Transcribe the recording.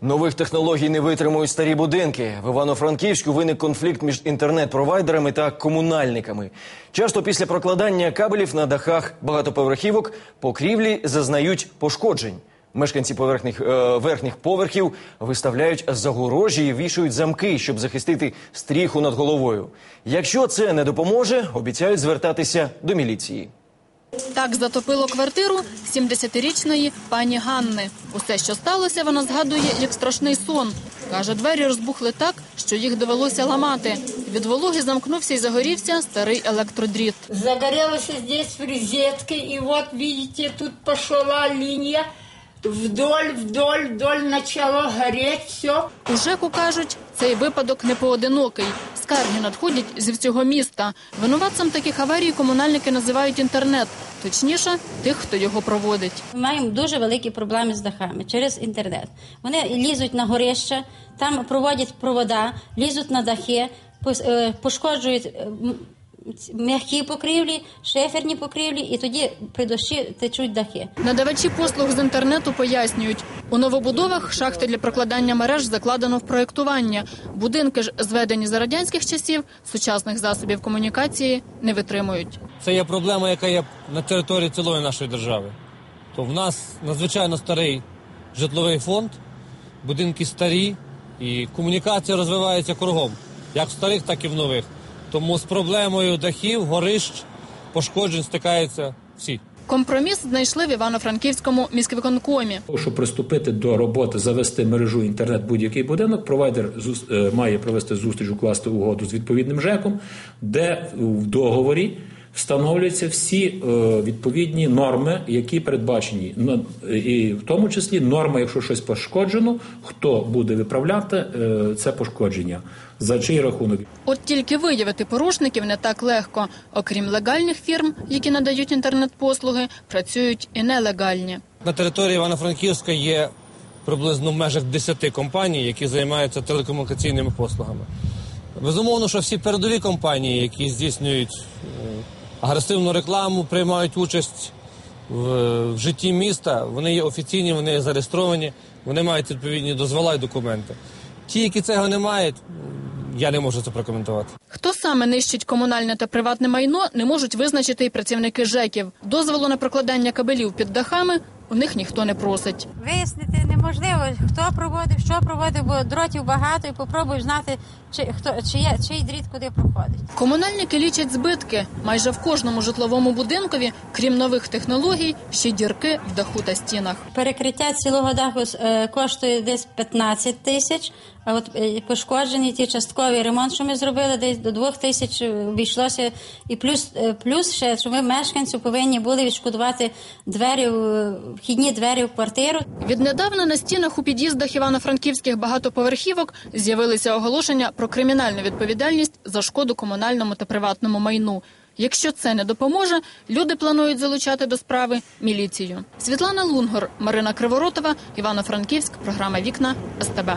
Нових технологій не витримують старі будинки. В Івано-Франківську виник конфлікт між інтернет-провайдерами та комунальниками. Часто після прокладання кабелів на дахах багатоповерхівок покрівлі зазнають пошкоджень. Мешканці поверхних, е, верхніх поверхів виставляють загорожі і вішають замки, щоб захистити стріху над головою. Якщо це не допоможе, обіцяють звертатися до міліції. Так затопило квартиру 70-річної пані Ганни. Усе, що сталося, вона згадує як страшний сон. Каже, двері розбухли так, що їх довелося ламати. Від вологи замкнувся і загорівся старий електродріт. Загорелась здесь в розетке, и вот видите, тут пошла линия вдоль, вдоль, вдоль начало гореть все. У ЖЕКу кажуть, цей випадок не поодинокий. Скарги надходять зі всього міста. Винуватцем таких аварій комунальники називають інтернет, точніше, тих, хто його проводить. Ми маємо дуже великі проблеми з дахами через інтернет. Вони лізуть на горище, там проводять провода, лізуть на дахи, е, пошкоджують е, м'які покрівлі, шиферні покрівлі, і тоді при дощі течуть дахи. Надавачі послуг з інтернету пояснюють, у новобудовах шахти для прокладання мереж закладено в проєктування. Будинки ж, зведені за радянських часів, сучасних засобів комунікації не витримують. Це є проблема, яка є на території цілої нашої держави. То в нас надзвичайно старий житловий фонд, будинки старі, і комунікація розвивається кругом, як в старих, так і в нових. Тому з проблемою дахів, горищ, пошкоджень стикаються всі. Компроміс знайшли в Івано-Франківському міськвиконкомі. Щоб приступити до роботи, завести мережу інтернет будь-який будинок, провайдер е, має провести зустріч, укласти угоду з відповідним ЖЕКом, де в договорі встановлюються всі е, відповідні норми, які передбачені. Ну, І в тому числі норма, якщо щось пошкоджено, хто буде виправляти е, це пошкодження, за чий рахунок. От тільки виявити порушників не так легко. Окрім легальних фірм, які надають інтернет-послуги, працюють і нелегальні. На території Івано-Франківська є приблизно в межах 10 компаній, які займаються телекомунікаційними послугами. Безумовно, що всі передові компанії, які здійснюють агресивну рекламу, приймають участь в, в житті міста, вони є офіційні, вони є зареєстровані, вони мають відповідні дозвола і документи. Ті, які цього не мають, я не можу це прокоментувати. Хто саме нищить комунальне та приватне майно, не можуть визначити і працівники ЖЕКів. Дозволу на прокладання кабелів під дахами у них ніхто не просить. Вияснити неможливо, хто проводив, що проводив, бо дротів багато, і попробуй знати, чи хто чи є чий дріт куди проходить. Комунальники лічать збитки. Майже в кожному житловому будинкові, крім нових технологій, ще дірки в даху та стінах. Перекриття цілого даху е, коштує десь 15 тисяч. А от е, пошкоджені ті частковий ремонт, що ми зробили, десь до 2 тисяч обійшлося. І плюс, е, плюс ще, що ми мешканцю повинні були відшкодувати двері, вхідні двері в квартиру. Віднедавна на стінах у під'їздах івано-франківських багатоповерхівок з'явилися оголошення про кримінальну відповідальність за шкоду комунальному та приватному майну. Якщо це не допоможе, люди планують залучати до справи міліцію. Світлана Лунгор, Марина Криворотова, Івано-Франківськ, програма Вікна СТБ.